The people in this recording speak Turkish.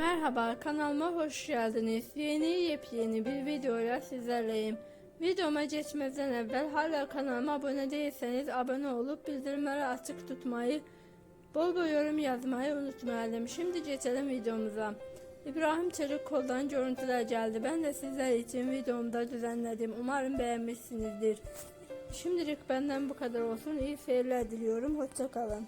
Merhaba kanalıma hoş geldiniz. Yeni yepyeni bir videoyla sizlerleyim. Videoma geçmeden evvel hala kanalıma abone değilseniz abone olup bildirimleri açık tutmayı, bol bol yorum yazmayı unutmayalım. Şimdi geçelim videomuza. İbrahim Çelik koldan görüntüler geldi. Ben de sizler için videomda düzenledim. Umarım beğenmişsinizdir. Şimdilik benden bu kadar olsun. İyi seyirler diliyorum. Hoşçakalın.